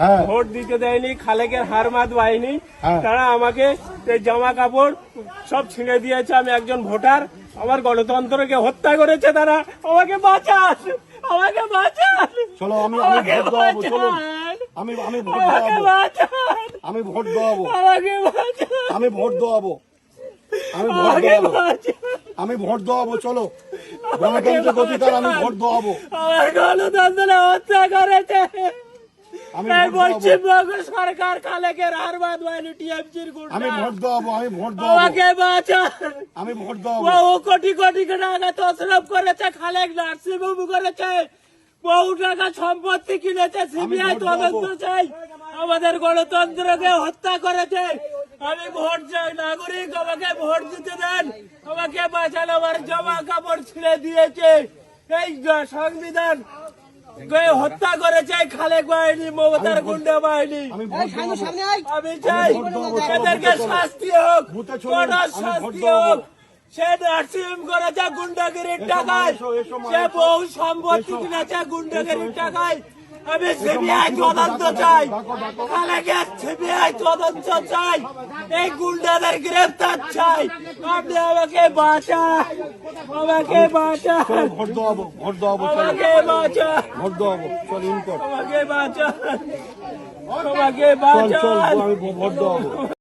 হ্যাঁ। ভোট দিতে দেয়নি খালেকের হারমাত বাহিনী হ্যাঁ। তারা আমাকে জামা কাপড় সব ছিঁড়ে দিয়েছে আমি একজন ভোটার। আমার গণতন্ত্রকে হত্যা করেছে তারা। আমাকে বাঁচান আমাকে বাঁচান চলো আমি আমি আমাকে ভোট দেওয়াবো চলো আমি আমি ভোট দেওয়াবো। আমি ভোট দেওয়াবো। আমাকে বাঁচান। আমি ভোট দেওয়াবো। আমি ভোট আমাকে দেওয়াবো। আমি ভোট দেওয়াবো চলো। গণতান্ত্রিক অধিকার আমি ভোট দেওয়াবো। আমার গণতন্ত্র হত্যা করেছে। পশ্চিমবঙ্গ সরকার খালেকের হারবাদ বাহিনী টিএমসির আমি গুন্ডা ভোট দেওয়াবো আমি ভোট দেওয়াবো। আমাকে বাঁচান। আমি ভোট দেওয়াবো। বহু কোটি কোটি টাকা তসরফ করেছে খালেক নার্সিংহোম করেছে। বহু টাকা সম্পত্তি কিনেছে সিবিআই তদন্ত চাই। আমাদের গণতন্ত্রকে হত্যা করেছে। আমি ভোট চাই নাগরিক আমাকে ভোট দিতে দেন। আমাকে বাঁচান আমার জামা কাপড় ছিঁড়ে দিয়েছে। এই সংবিধান হত্যা করেছে? খালেক বাহিনী মমতার গুন্ডা বাহিনী। আমি চাই এদেরকে শাস্তি হোক কঠোর শাস্তি হোক। সে নার্সিং করেছে গুন্ডাগিরির টাকায়। সে। বহু সম্পত্তি। কিনেছে গুন্ডাগিরির। টাকায়। আমি সিবিআই তদন্ত চাই। ডাকো, ডাকো। খালেকে সিবিআই তদন্ত চাই। এই গুন্ডাদের গ্রেফতার চাই। আপনি আমাকে বাঁচা আমাকে বাঁচা ভোট দেওয়াবো ভোট দেওয়াবো আমাকে বাঁচা ভোট দেওয়াবো চল ইনকট আমাকে বাঁচা আমাকে আমি ভোট দেওয়াবো